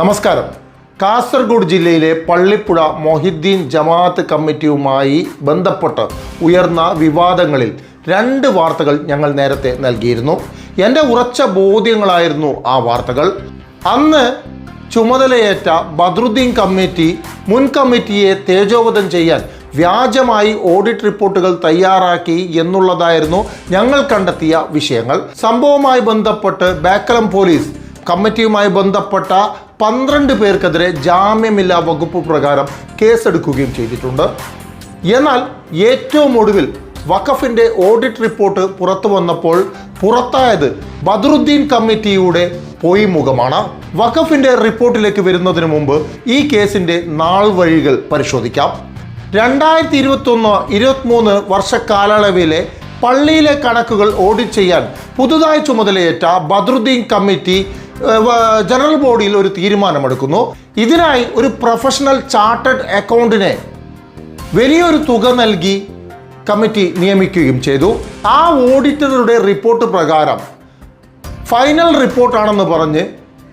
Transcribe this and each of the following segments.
നമസ്കാരം. കാസർഗോഡ് ജില്ലയിലെ പള്ളിപ്പുഴ മൊഹിദ്ദീൻ ജമാഅത്ത് കമ്മിറ്റിയുമായി ബന്ധപ്പെട്ട് ഉയർന്ന വിവാദങ്ങളിൽ രണ്ട് വാർത്തകൾ ഞങ്ങൾ നേരത്തെ നൽകിയിരുന്നു. എന്റെ ഉറച്ച ബോധ്യങ്ങളായിരുന്നു ആ വാർത്തകൾ. അന്ന് ചുമതലയേറ്റ ബദ്രുദ്ദീൻ കമ്മിറ്റി മുൻ കമ്മിറ്റിയെ തേജോവധം ചെയ്യാൻ വ്യാജമായി ഓഡിറ്റ് റിപ്പോർട്ടുകൾ തയ്യാറാക്കി എന്നുള്ളതായിരുന്നു ഞങ്ങൾ കണ്ടെത്തിയ വിഷയങ്ങൾ. സംഭവവുമായി ബന്ധപ്പെട്ട് ബേക്കലം പോലീസ് കമ്മിറ്റിയുമായി ബന്ധപ്പെട്ട പന്ത്രണ്ട് പേർക്കെതിരെ ജാമ്യമില്ലാ വകുപ്പ് പ്രകാരം കേസെടുക്കുകയും ചെയ്തിട്ടുണ്ട്. എന്നാൽ ഏറ്റവും ഒടുവിൽ വഖഫിന്റെ ഓഡിറ്റ് റിപ്പോർട്ട് പുറത്തു വന്നപ്പോൾ പുറത്തായത് ബദറുദ്ദീൻ കമ്മിറ്റിയുടെ പൊയ്മുഖമാണ്. വഖഫിന്റെ റിപ്പോർട്ടിലേക്ക് വരുന്നതിന് മുമ്പ് ഈ കേസിന്റെ നാൾ വഴികൾ പരിശോധിക്കാം. രണ്ടായിരത്തി ഇരുപത്തൊന്ന് ഇരുപത്തിമൂന്ന് വർഷ കാലയളവിലെ പള്ളിയിലെ കണക്കുകൾ ഓഡിറ്റ് ചെയ്യാൻ പുതുതായി ചുമതലയേറ്റ ബദറുദ്ദീൻ കമ്മിറ്റി ജനറൽ ബോഡിയിൽ ഒരു തീരുമാനമെടുക്കുന്നു. ഇതിനായി ഒരു പ്രൊഫഷണൽ ചാർട്ടേഡ് അക്കൗണ്ടിനെ വലിയൊരു തുക നൽകി കമ്മിറ്റി നിയമിക്കുകയും ചെയ്തു. ആ ഓഡിറ്ററുടെ റിപ്പോർട്ട് പ്രകാരം ഫൈനൽ റിപ്പോർട്ടാണെന്ന് പറഞ്ഞ്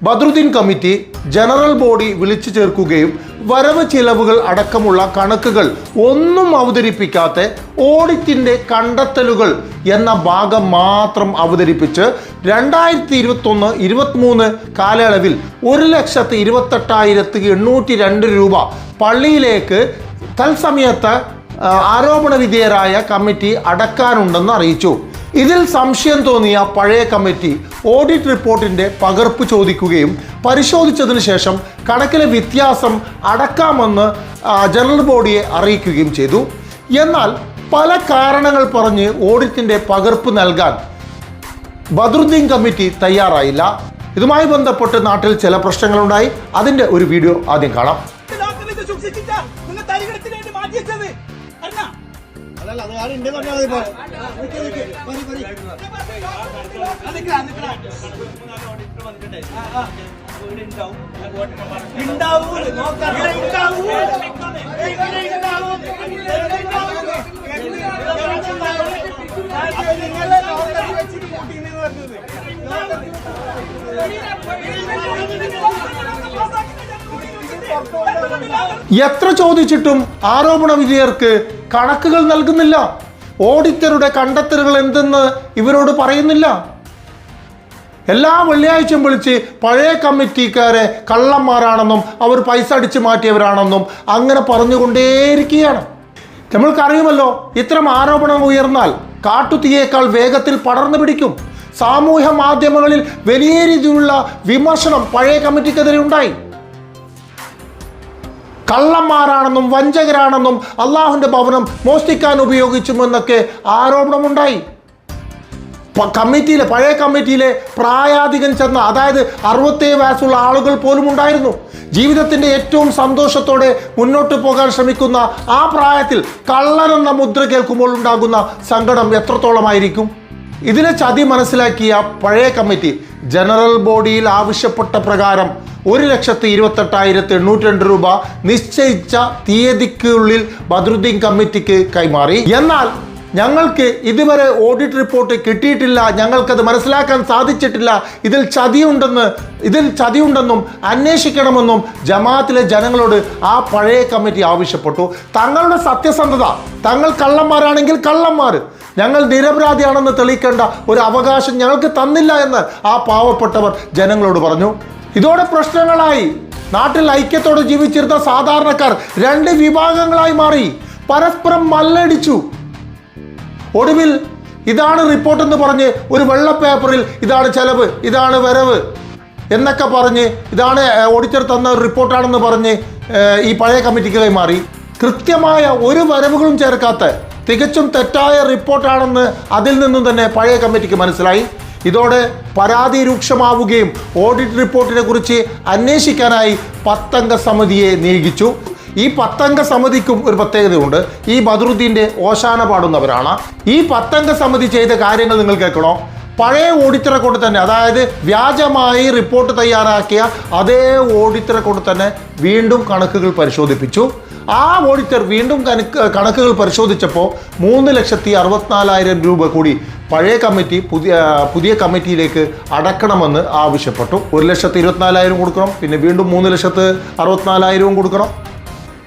ബദ്രുദ്ദീൻ കമ്മിറ്റി ജനറൽ ബോഡി വിളിച്ചു ചേർക്കുകയും വരവ് ചിലവുകൾ അടക്കമുള്ള കണക്കുകൾ ഒന്നും അവതരിപ്പിക്കാത്ത ഓഡിറ്റിന്റെ കണ്ടെത്തലുകൾ എന്ന ഭാഗം മാത്രം അവതരിപ്പിച്ച് രണ്ടായിരത്തി ഇരുപത്തൊന്ന് ഇരുപത്തിമൂന്ന് കാലയളവിൽ ഒരു ലക്ഷത്തി ഇരുപത്തെട്ടായിരത്തി എണ്ണൂറ്റി രണ്ട് രൂപ പള്ളിയിലേക്ക് തത്സമയത്ത് ആരോപണ വിധേയരായ കമ്മിറ്റി അടക്കാനുണ്ടെന്ന് അറിയിച്ചു. ഇതിൽ സംശയം തോന്നിയ പഴയ കമ്മിറ്റി ഓഡിറ്റ് റിപ്പോർട്ടിന്റെ പകർപ്പ് ചോദിക്കുകയും പരിശോധിച്ചതിന് ശേഷം കണക്കിലെ വ്യത്യാസം അടക്കാമെന്ന് ജനറൽ ബോഡിയെ അറിയിക്കുകയും ചെയ്തു. എന്നാൽ പല കാരണങ്ങൾ പറഞ്ഞ് ഓഡിറ്റിന്റെ പകർപ്പ് നൽകാൻ ബദ്രുദ്ദീൻ കമ്മിറ്റി തയ്യാറായില്ല. ഇതുമായി ബന്ധപ്പെട്ട് നാട്ടിൽ ചില പ്രശ്നങ്ങളുണ്ടായി. അതിന്റെ ഒരു വീഡിയോ ആദ്യം കാണാം. എത്ര ചോദിച്ചിട്ടും ആരോപണ വിധേയർക്ക് കണക്കുകൾ നൽകുന്നില്ല. ഓഡിറ്ററുടെ കണ്ടെത്തലുകൾ എന്തെന്ന് ഇവരോട് പറയുന്നില്ല. എല്ലാ വെള്ളിയാഴ്ചയും വിളിച്ച് പഴയ കമ്മിറ്റിക്കാരെ കള്ളന്മാരാണെന്നും അവർ പൈസ അടിച്ചു മാറ്റിയവരാണെന്നും അങ്ങനെ പറഞ്ഞുകൊണ്ടേയിരിക്കുകയാണ്. നമ്മൾക്കറിയുമല്ലോ ഇത്തരം ആരോപണം ഉയർന്നാൽ കാട്ടുതീയേക്കാൾ വേഗത്തിൽ പടർന്നു പിടിക്കും. സാമൂഹ്യ മാധ്യമങ്ങളിൽ വലിയ രീതിയിലുള്ള വിമർശനം പഴയ കമ്മിറ്റിക്കെതിരെ ഉണ്ടായി. കള്ളന്മാരാണെന്നും വഞ്ചകരാണെന്നും അള്ളാഹുന്റെ ഭവനം മോഷ്ടിക്കാൻ ഉപയോഗിച്ചുമെന്നൊക്കെ ആരോപണമുണ്ടായി. കമ്മിറ്റിയിലെ പഴയ കമ്മിറ്റിയിലെ പ്രായാധികൻ ചെന്ന അതായത് അറുപത്തേഴ് വയസ്സുള്ള ആളുകൾ പോലും ഉണ്ടായിരുന്നു ജീവിതത്തിന്റെ ഏറ്റവും സന്തോഷത്തോടെ മുന്നോട്ട് പോകാൻ ശ്രമിക്കുന്ന ആ പ്രായത്തിൽ കള്ളനെന്ന മുദ്ര കേൾക്കുമ്പോൾ ഉണ്ടാകുന്ന സങ്കടം എത്രത്തോളമായിരിക്കും? ഇതിനെ ചതി മനസ്സിലാക്കിയ പഴയ കമ്മിറ്റി ജനറൽ ബോഡിയിൽ ആവശ്യപ്പെട്ട പ്രകാരം ഒരു ലക്ഷത്തി ഇരുപത്തെട്ടായിരത്തി എണ്ണൂറ്റി രണ്ട് രൂപ നിശ്ചയിച്ച തീയതിക്കുള്ളിൽ ബദ്രുദ്ദീൻ കമ്മിറ്റിക്ക് കൈമാറി. എന്നാൽ ഞങ്ങൾക്ക് ഇതുവരെ ഓഡിറ്റ് റിപ്പോർട്ട് കിട്ടിയിട്ടില്ല. ഞങ്ങൾക്കത് മനസ്സിലാക്കാൻ സാധിച്ചിട്ടില്ല. ഇതിൽ ചതിയുണ്ടെന്ന് ഇതിൽ ചതിയുണ്ടെന്നും അന്വേഷിക്കണമെന്നും ജമാഅത്തിലെ ജനങ്ങളോട് ആ പഴയ കമ്മിറ്റി ആവശ്യപ്പെട്ടു. തങ്ങളുടെ സത്യസന്ധത തങ്ങൾ കള്ളന്മാരാണെങ്കിൽ കള്ളന്മാർ. ഞങ്ങൾ നിരപരാധിയാണെന്ന് തെളിയിക്കേണ്ട ഒരു അവകാശം ഞങ്ങൾക്ക് തന്നില്ല എന്ന് ആ പാവപ്പെട്ടവർ ജനങ്ങളോട് പറഞ്ഞു. ഇതോടെ പ്രശ്നങ്ങളായി. നാട്ടിൽ ഐക്യത്തോടെ ജീവിച്ചിരുന്ന സാധാരണക്കാർ രണ്ട് വിഭാഗങ്ങളായി മാറി. പരസ്പരം മല്ലടിച്ചു. ഒടുവിൽ ഇതാണ് റിപ്പോർട്ട് എന്ന് പറഞ്ഞ് ഒരു വെള്ള പേപ്പറിൽ ഇതാണ് ചെലവ് ഇതാണ് വരവ് എന്നൊക്കെ പറഞ്ഞ് ഇതാണ് ഓഡിറ്റർ തന്ന റിപ്പോർട്ടാണെന്ന് പറഞ്ഞ് ഈ പഴയ കമ്മിറ്റിക്ക് കൈമാറി. കൃത്യമായ ഒരു വരവുകളും ചേർക്കാത്ത തികച്ചും തെറ്റായ റിപ്പോർട്ടാണെന്ന് അതിൽ നിന്നും തന്നെ പഴയ കമ്മിറ്റിക്ക് മനസ്സിലായി. ഇതോടെ പരാതി രൂക്ഷമാവുകയും ഓഡിറ്റ് റിപ്പോർട്ടിനെ കുറിച്ച് അന്വേഷിക്കാനായി പത്തംഗ സമിതിയെ നിയോഗിച്ചു. ഈ പത്തംഗ സമിതിക്കും ഒരു പ്രത്യേകതയുണ്ട്. ഈ ബദറുദ്ദീന്റെ ഓശാന പാടുന്നവരാണ്. ഈ പത്തംഗ സമിതി ചെയ്ത കാര്യങ്ങൾ നിങ്ങൾ കേൾക്കണോ? പഴയ ഓഡിറ്ററെ കൊണ്ട് തന്നെ അതായത് വ്യാജമായി റിപ്പോർട്ട് തയ്യാറാക്കിയ അതേ ഓഡിറ്ററെ കൊണ്ട് തന്നെ വീണ്ടും കണക്കുകൾ പരിശോധിപ്പിച്ചു. ആ ഓഡിറ്റർ വീണ്ടും കണക്ക് കണക്കുകൾ പരിശോധിച്ചപ്പോൾ മൂന്ന് ലക്ഷത്തി അറുപത്തിനാലായിരം രൂപ കൂടി പഴയ കമ്മിറ്റി പുതിയ പുതിയ കമ്മിറ്റിയിലേക്ക് അടക്കണമെന്ന് ആവശ്യപ്പെട്ടു. ഒരു ലക്ഷത്തി ഇരുപത്തിനാലായിരം കൊടുക്കണം പിന്നെ വീണ്ടും മൂന്ന് ലക്ഷത്ത് അറുപത്തിനാലായിരവും കൊടുക്കണം.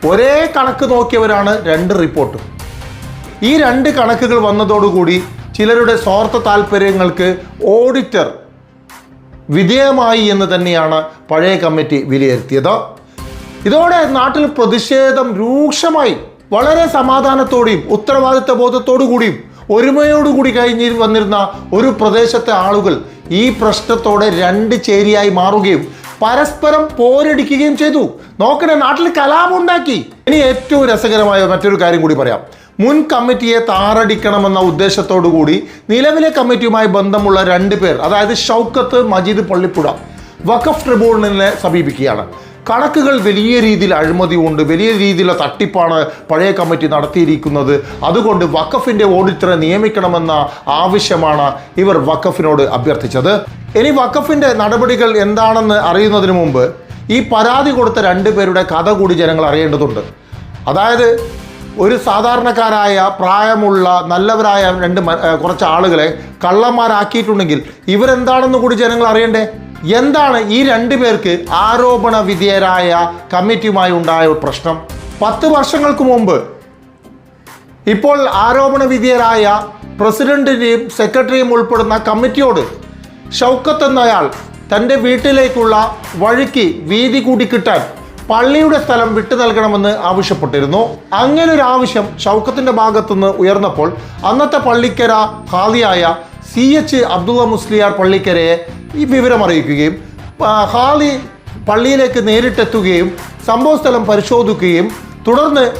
ഒരേ കണക്ക് നോക്കിയവരാണ് രണ്ട് റിപ്പോർട്ടും. ഈ രണ്ട് കണക്കുകൾ വന്നതോടുകൂടി ചിലരുടെ സ്വാർത്ഥ താല്പര്യങ്ങൾക്ക് ഓഡിറ്റർ വിധേയമായി എന്ന് തന്നെയാണ് പഴയ കമ്മിറ്റി വിലയിരുത്തിയത്. ഇതോടെ നാട്ടിൽ പ്രതിഷേധം രൂക്ഷമായി. വളരെ സമാധാനത്തോടെയും ഉത്തരവാദിത്ത ബോധത്തോടു കൂടിയും ഒരുമയോടുകൂടി കഴിഞ്ഞ് വന്നിരുന്ന ഒരു പ്രദേശത്തെ ആളുകൾ ഈ പ്രശ്നത്തോടെ രണ്ട് ചേരിയായി മാറുകയും പരസ്പരം പോരടിക്കുകയും ചെയ്തു. നോക്കണേ നാട്ടിൽ കലാപം ഉണ്ടാക്കി ഇനി ഏറ്റവും രസകരമായ മറ്റൊരു കാര്യം കൂടി പറയാം. മുൻ കമ്മിറ്റിയെ താറടിക്കണമെന്ന ഉദ്ദേശത്തോടു കൂടി നിലവിലെ കമ്മിറ്റിയുമായി ബന്ധമുള്ള രണ്ട് പേർ അതായത് ഷൗക്കത്ത് മജീദ് പള്ളിപ്പുഴ വഖഫ് ട്രിബ്യൂണലിനെ സമീപിക്കുകയാണ്. കണക്കുകൾ വലിയ രീതിയിൽ അഴിമതി ഉണ്ട് വലിയ രീതിയിലുള്ള തട്ടിപ്പാണ് പഴയ കമ്മിറ്റി നടത്തിയിരിക്കുന്നത്. അതുകൊണ്ട് വഖഫിന്റെ ഓഡിറ്ററെ നിയമിക്കണമെന്ന ആവശ്യമാണ് ഇവർ വഖഫിനോട് അഭ്യർത്ഥിച്ചത്. ഇനി വഖഫിന്റെ നടപടികൾ എന്താണെന്ന് അറിയുന്നതിന് മുമ്പ് ഈ പരാതി കൊടുത്ത രണ്ടുപേരുടെ കഥ കൂടി ജനങ്ങൾ അറിയേണ്ടതുണ്ട്. അതായത് ഒരു സാധാരണക്കാരായ പ്രായമുള്ള നല്ലവരായ രണ്ട് കുറച്ച് ആളുകളെ കള്ളന്മാരാക്കിയിട്ടുണ്ടെങ്കിൽ ഇവരെന്താണെന്ന് കൂടി ജനങ്ങൾ അറിയണ്ടേ? എന്താണ് ഈ രണ്ടു പേർക്ക് ആരോപണ വിധേയരായ കമ്മിറ്റിയുമായി ഉണ്ടായ പ്രശ്നം? പത്ത് വർഷങ്ങൾക്ക് മുമ്പ് ഇപ്പോൾ ആരോപണ വിധേയരായ പ്രസിഡന്റിനെയും സെക്രട്ടറിയും ഉൾപ്പെടുന്ന കമ്മിറ്റിയോട് ഷൗക്കത്ത് എന്നയാൾ തന്റെ വീട്ടിലേക്കുള്ള വഴിക്ക് വീതി കൂടി കിട്ടാൻ പള്ളിയുടെ സ്ഥലം വിട്ടു നൽകണമെന്ന് ആവശ്യപ്പെട്ടിരുന്നു. അങ്ങനെ ഒരു ആവശ്യം ഷൗക്കത്തിന്റെ ഭാഗത്തുനിന്ന് ഉയർന്നപ്പോൾ അന്നത്തെ പള്ളിക്കര ഹാദിയായ സി എച്ച് അബ്ദുള്ള മുസ്ലിയാർ പള്ളിക്കരയെ ഈ വിവരം അറിയിക്കുകയും ഹാളി പള്ളിയിലേക്ക് നേരിട്ടെത്തുകയും സംഭവസ്ഥലം പരിശോധിക്കുകയും തുടർന്ന്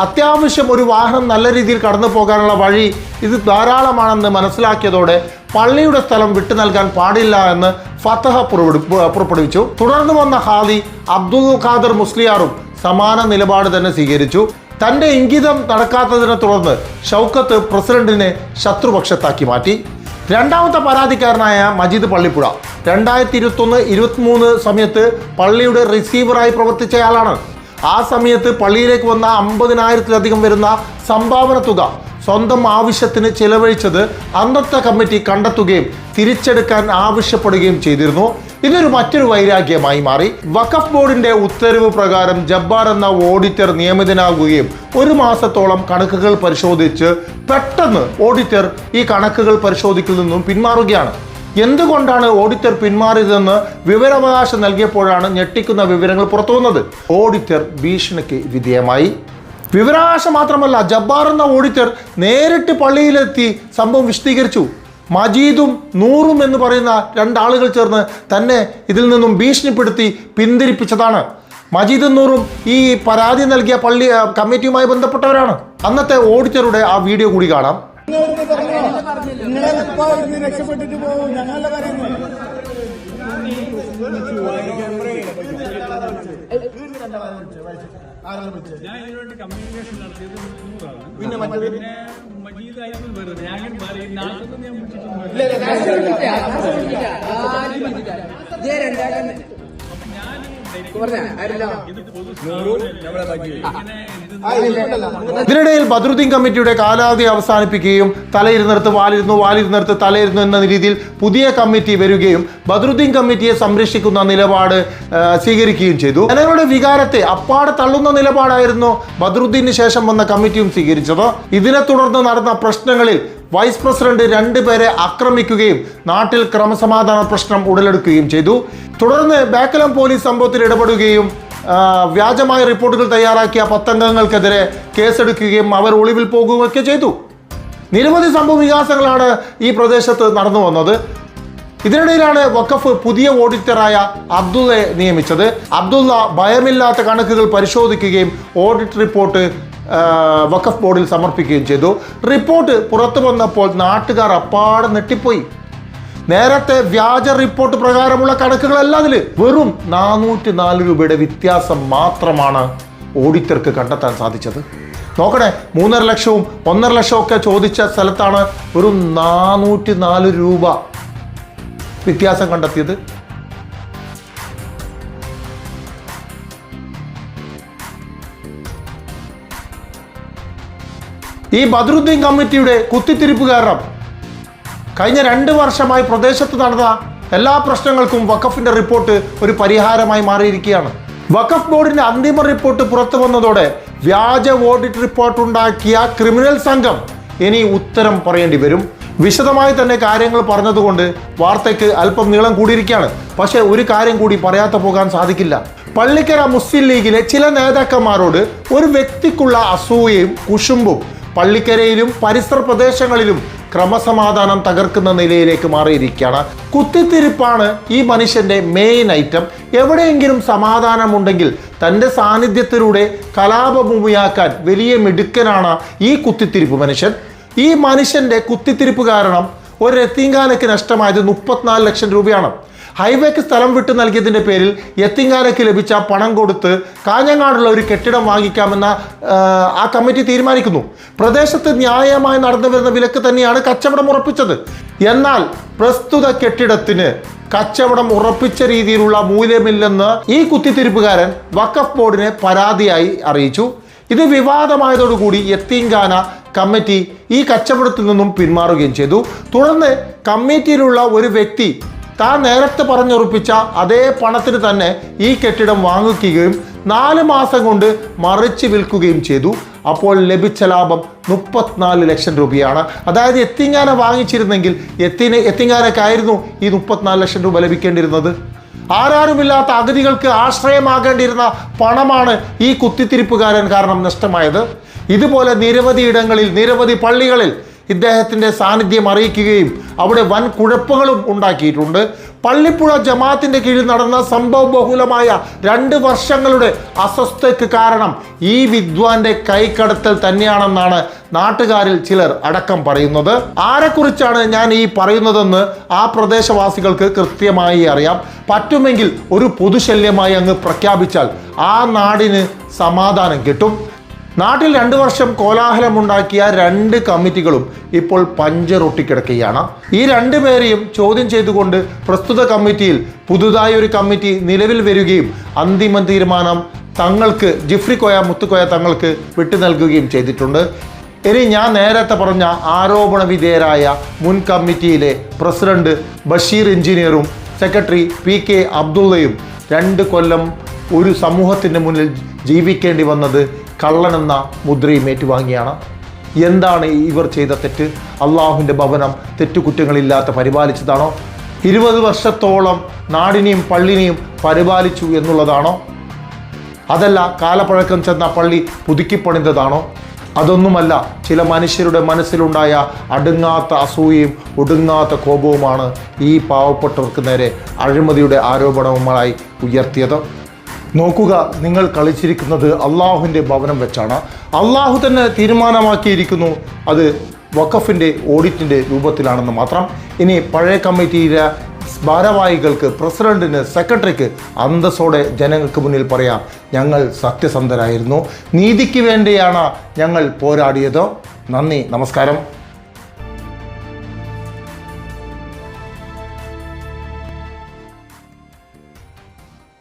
അത്യാവശ്യം ഒരു വാഹനം നല്ല രീതിയിൽ കടന്നു പോകാനുള്ള വഴി ഇത് ധാരാളമാണെന്ന് മനസ്സിലാക്കിയതോടെ പള്ളിയുടെ സ്ഥലം വിട്ടു നൽകാൻ പാടില്ല എന്ന് ഫത്തഹ പുറപ്പെടു- പുറപ്പെടുവിച്ചു. തുടർന്ന് വന്ന ഹാദി അബ്ദുൽ ഖാദർ മുസ്ലിയാറും സമാന നിലപാട് തന്നെ സ്വീകരിച്ചു. തന്റെ ഇംഗിതം നടക്കാത്തതിനെ തുടർന്ന് ഷൗക്കത്ത് പ്രസിഡന്റിനെ ശത്രുപക്ഷത്താക്കി മാറ്റി. രണ്ടാമത്തെ പരാതിക്കാരനായ മജീദ് പള്ളിപ്പുഴ. രണ്ടായിരത്തി ഇരുപത്തൊന്ന് ഇരുപത്തിമൂന്ന് സമയത്ത് പള്ളിയുടെ റിസീവറായി പ്രവർത്തിച്ചയാളാണ്. ആ സമയത്ത് പള്ളിയിലേക്ക് വന്ന അമ്പതിനായിരത്തിലധികം വരുന്ന സംഭാവന തുക സ്വന്തം ആവശ്യത്തിന് ചെലവഴിച്ചത് അന്നത്തെ കമ്മിറ്റി കണ്ടെത്തുകയും തിരിച്ചെടുക്കാൻ ആവശ്യപ്പെടുകയും ചെയ്തിരുന്നു. ഇതൊരു മറ്റൊരു വൈരാഗ്യമായി മാറി. വഖഫ് ബോർഡിന്റെ ഉത്തരവ് പ്രകാരം ജബ്ബാർ എന്ന ഓഡിറ്റർ നിയമിതനാകുകയും ഒരു മാസത്തോളം കണക്കുകൾ പരിശോധിച്ച് പെട്ടെന്ന് ഓഡിറ്റർ ഈ കണക്കുകൾ പരിശോധിക്കൽ നിന്നും പിന്മാറുകയാണ്. എന്തുകൊണ്ടാണ് ഓഡിറ്റർ പിന്മാറിയതെന്ന് വിവരാവകാശം നൽകിയപ്പോഴാണ് ഞെട്ടിക്കുന്ന വിവരങ്ങൾ പുറത്തു വന്നത് ഓഡിറ്റർ ഭീഷണിക്ക് വിധേയമായി. വിവരാവകാശം മാത്രമല്ല ജബ്ബാർ എന്ന ഓഡിറ്റർ നേരിട്ട് പള്ളിയിലെത്തി സംഭവം വിശദീകരിച്ചു. മജീദും നൂറും എന്ന് പറയുന്ന രണ്ടാളുകൾ ചേർന്ന് തന്നെ ഇതിൽ നിന്നും ഭീഷണിപ്പെടുത്തി പിന്തിരിപ്പിച്ചതാണ്. മജീദും നൂറും ഈ പരാതി നൽകിയ പള്ളി കമ്മിറ്റിയുമായി ബന്ധപ്പെട്ടവരാണ്. അന്നത്തെ ഓഡിറ്ററുടെ ആ വീഡിയോ കൂടി കാണാം. രക്ഷപ്പെട്ടിട്ട് പോകും പിന്നെ മറ്റേത് പിന്നെ മജീദായിരുന്നു ഇതിനിടയിൽ ബദ്രുദ്ദീൻ കമ്മിറ്റിയുടെ കാലാവധി അവസാനിപ്പിക്കുകയും തലയിരുന്നിടത്ത് വാലിരുന്നു വാലിരുന്നിടത്ത് തലയിരുന്നു എന്ന രീതിയിൽ പുതിയ കമ്മിറ്റി വരികയും ബദ്രുദ്ദീൻ കമ്മിറ്റിയെ സംരക്ഷിക്കുന്ന നിലപാട് സ്വീകരിക്കുകയും ചെയ്തു. ജനങ്ങളുടെ വികാരത്തെ അപ്പാടെ തള്ളുന്ന നിലപാടായിരുന്നു ബദ്രുദ്ദീന് ശേഷം വന്ന കമ്മിറ്റിയും സ്വീകരിച്ചത്. ഇതിനെ തുടർന്ന് നടന്ന പ്രശ്നങ്ങളിൽ വൈസ് പ്രസിഡന്റ് രണ്ടുപേരെ ആക്രമിക്കുകയും നാട്ടിൽ ക്രമസമാധാന പ്രശ്നം ഉടലെടുക്കുകയും ചെയ്തു. തുടർന്ന് ബാക്കലം പോലീസ് സംഭവത്തിൽ ഇടപെടുകയും വ്യാജമായ റിപ്പോർട്ടുകൾ തയ്യാറാക്കിയ പത്തംഗങ്ങൾക്കെതിരെ കേസെടുക്കുകയും അവർ ഒളിവിൽ പോകുകയൊക്കെ ചെയ്തു. നിരവധി സംഭവ വികാസങ്ങളാണ് ഈ പ്രദേശത്ത് നടന്നു വന്നത്. ഇതിനിടയിലാണ് വഖഫ് പുതിയ ഓഡിറ്ററായ അബ്ദുള്ളയെ നിയമിച്ചത്. അബ്ദുള്ള ഭയമില്ലാത്ത കണക്കുകൾ പരിശോധിക്കുകയും ഓഡിറ്റ് റിപ്പോർട്ട് വഖഫ് ബോർഡിൽ സമർപ്പിക്കുകയും ചെയ്തു. റിപ്പോർട്ട് പുറത്തു വന്നപ്പോൾ നാട്ടുകാർ അപ്പാടെ നെട്ടിപ്പോയി നേരത്തെ വ്യാജ റിപ്പോർട്ട് പ്രകാരമുള്ള കണക്കുകളല്ല അതിൽ വെറും നാനൂറ്റി നാല് രൂപയുടെ വ്യത്യാസം മാത്രമാണ് ഓഡിറ്റർക്ക് കണ്ടെത്താൻ സാധിച്ചത്. നോക്കണേ മൂന്നര ലക്ഷവും ഒന്നര ലക്ഷവും ഒക്കെ ചോദിച്ച സ്ഥലത്താണ് ഒരു നാനൂറ്റി നാല് രൂപ വ്യത്യാസം കണ്ടെത്തിയത്. ഈ ബദ്രുദ്ദീൻ കമ്മിറ്റിയുടെ കുത്തിത്തിരിപ്പ് കാരണം കഴിഞ്ഞ രണ്ട് വർഷമായി പ്രദേശത്ത് നടന്ന എല്ലാ പ്രശ്നങ്ങൾക്കും വഖഫിന്റെ റിപ്പോർട്ട് ഒരു പരിഹാരമായി മാറിയിരിക്കുകയാണ്. വഖഫ് ബോർഡിന്റെ അന്തിമ റിപ്പോർട്ട് പുറത്തു വന്നതോടെ വ്യാജ ഓഡിറ്റ് റിപ്പോർട്ട് ഉണ്ടാക്കിയ ക്രിമിനൽ സംഘം ഇനി ഉത്തരം പറയേണ്ടി വരും. വിശദമായി തന്നെ കാര്യങ്ങൾ പറഞ്ഞതുകൊണ്ട് വാർത്തയ്ക്ക് അല്പം നീളം കൂടിയിരിക്കുകയാണ്. പക്ഷേ ഒരു കാര്യം കൂടി പറയാത്ത പോകാൻ സാധിക്കില്ല. പള്ളിക്കര മുസ്ലിം ലീഗിലെ ചില നേതാക്കന്മാരോട് ഒരു വ്യക്തിക്കുള്ള അസൂയയും കുശുമ്പും പള്ളിക്കരയിലും പരിസര പ്രദേശങ്ങളിലും ക്രമസമാധാനം തകർക്കുന്ന നിലയിലേക്ക് മാറിയിരിക്കുകയാണ്. കുത്തിത്തിരിപ്പാണ് ഈ മനുഷ്യന്റെ മെയിൻ ഐറ്റം എവിടെയെങ്കിലും സമാധാനമുണ്ടെങ്കിൽ തന്റെ സാന്നിധ്യത്തിലൂടെ കലാപഭൂമിയാക്കാൻ വലിയ മിടുക്കനാണ് ഈ കുത്തിത്തിരിപ്പ് മനുഷ്യൻ. ഈ മനുഷ്യന്റെ കുത്തിത്തിരിപ്പ് കാരണം ഒരു രത്തീങ്കാലയ്ക്ക് നഷ്ടമായത് മുപ്പത്തിനാല് ലക്ഷം രൂപയാണ്. ഹൈവേക്ക് സ്ഥലം വിട്ടു നൽകിയതിന്റെ പേരിൽ എത്തിങ്ങാലയ്ക്ക് ലഭിച്ച പണം കൊടുത്ത് കാഞ്ഞങ്ങാടുള്ള ഒരു കെട്ടിടം വാങ്ങിക്കാമെന്ന ആ, കമ്മിറ്റി തീരുമാനിക്കുന്നു. പ്രദേശത്ത് ന്യായമായി നടന്നു വരുന്ന വിലക്ക് തന്നെയാണ് കച്ചവടം ഉറപ്പിച്ചത്. എന്നാൽ പ്രസ്തുത കെട്ടിടത്തിന് കച്ചവടം ഉറപ്പിച്ച രീതിയിലുള്ള മൂല്യമില്ലെന്ന് ഈ കുത്തിത്തിരിപ്പുകാരൻ വഖഫ് ബോർഡിനെ പരാതിയായി അറിയിച്ചു. ഇത് വിവാദമായതോടുകൂടി എത്തിങ്കാന കമ്മിറ്റി ഈ കച്ചവടത്തിൽ നിന്നും പിന്മാറുകയും ചെയ്തു. തുടർന്ന് കമ്മിറ്റിയിലുള്ള ഒരു വ്യക്തി താൻ നേരത്തെ പറഞ്ഞുറപ്പിച്ച അതേ പണത്തിന് തന്നെ ഈ കെട്ടിടം വാങ്ങിക്കുകയും നാല് മാസം കൊണ്ട് മറിച്ച് വിൽക്കുകയും ചെയ്തു. അപ്പോൾ ലഭിച്ച ലാഭം മുപ്പത്തിനാല് ലക്ഷം രൂപയാണ്. അതായത് എത്തിങ്ങാന വാങ്ങിച്ചിരുന്നെങ്കിൽ എത്തിനെ എത്തിങ്ങാനക്കായിരുന്നു ഈ മുപ്പത്തിനാല് ലക്ഷം രൂപ ലഭിക്കേണ്ടിയിരുന്നത്. ആരാരുമില്ലാത്ത അഗതികൾക്ക് ആശ്രയമാകേണ്ടിയിരുന്ന പണമാണ് ഈ കുത്തിത്തിരിപ്പുകാരൻ കാരണം നഷ്ടമായത്. ഇതുപോലെ നിരവധി ഇടങ്ങളിൽ നിരവധി പള്ളികളിൽ ഇദ്ദേഹത്തിന്റെ സാന്നിധ്യം അറിയിക്കുകയും അവിടെ വൻ കുഴപ്പങ്ങളും ഉണ്ടാക്കിയിട്ടുണ്ട്. പള്ളിപ്പുഴ ജമാഅത്തിന്റെ കീഴിൽ നടന്ന സംഭവ ബഹുലമായ രണ്ട് വർഷങ്ങളുടെ അസ്വസ്ഥയ്ക്ക് കാരണം ഈ വിദ്വാന്റെ കൈക്കടത്തൽ തന്നെയാണെന്നാണ് നാട്ടുകാരിൽ ചിലർ അടക്കം പറയുന്നത്. ആരെക്കുറിച്ചാണ് ഞാൻ ഈ പറയുന്നതെന്ന് ആ പ്രദേശവാസികൾക്ക് കൃത്യമായി അറിയാം. പറ്റുമെങ്കിൽ ഒരു പൊതുശല്യമായി അങ്ങ് പ്രഖ്യാപിച്ചാൽ ആ നാടിന് സമാധാനം കിട്ടും. നാട്ടിൽ രണ്ടു വർഷം കോലാഹലമുണ്ടാക്കിയ രണ്ട് കമ്മിറ്റികളും ഇപ്പോൾ പഞ്ചറൊട്ടിക്കിടക്കുകയാണ്. ഈ രണ്ടു പേരെയും ചോദ്യം ചെയ്തുകൊണ്ട് പ്രസ്തുത കമ്മിറ്റിയിൽ പുതുതായി ഒരു കമ്മിറ്റി നിലവിൽ വരികയും അന്തിമ തീരുമാനം തങ്ങൾക്ക് ജിഫ്രി കോയ മുത്തുക്കോയ തങ്ങൾക്ക് വിട്ടു നൽകുകയും ചെയ്തിട്ടുണ്ട്. ഇനി ഞാൻ നേരത്തെ പറഞ്ഞ ആരോപണ വിധേയരായ മുൻ കമ്മിറ്റിയിലെ പ്രസിഡന്റ് ബഷീർ എഞ്ചിനീയറും സെക്രട്ടറി പി കെ അബ്ദുള്ളയും രണ്ട് കൊല്ലം ഒരു സമൂഹത്തിന്റെ മുന്നിൽ ജീവിക്കേണ്ടി വന്നത് കള്ളനെന്ന മുദ്രയും ഏറ്റുവാങ്ങിയാണ്. എന്താണ് ഇവർ ചെയ്ത തെറ്റ്? അള്ളാഹുവിന്റെ ഭവനം തെറ്റുകുറ്റങ്ങളില്ലാത്ത പരിപാലിച്ചതാണോ? ഇരുപത് വർഷത്തോളം നാടിനെയും പള്ളിനെയും പരിപാലിച്ചു എന്നുള്ളതാണോ? അതല്ല കാലപ്പഴക്കം ചെന്ന പള്ളി പുതുക്കിപ്പണിതതാണോ അതൊന്നുമല്ല ചില മനുഷ്യരുടെ മനസ്സിലുണ്ടായ അടുങ്ങാത്ത അസൂയയും ഒടുങ്ങാത്ത കോപവുമാണ് ഈ പാവപ്പെട്ടവർക്ക് നേരെ അഴിമതിയുടെ ആരോപണവുമായി ഉയർത്തിയത്. നോക്കുക നിങ്ങൾ കളിച്ചിരിക്കുന്നത് അള്ളാഹുവിന്റെ ഭവനം വെച്ചാണ്. അള്ളാഹു തന്നെ തീരുമാനമാക്കിയിരിക്കുന്നു അത് വഖഫിന്റെ ഓഡിറ്റിന്റെ രൂപത്തിലാണെന്ന് മാത്രം. ഇനി പഴയ കമ്മിറ്റിയിലെ ഭാരവാഹികൾക്ക് പ്രസിഡന്റിന് സെക്രട്ടറിക്ക് അന്തസ്സോടെ ജനങ്ങൾക്ക് മുന്നിൽ പറയാം ഞങ്ങൾ സത്യസന്ധരായിരുന്നു. നീതിക്ക് വേണ്ടിയാണ് ഞങ്ങൾ പോരാടിയത്. നന്ദി നമസ്കാരം.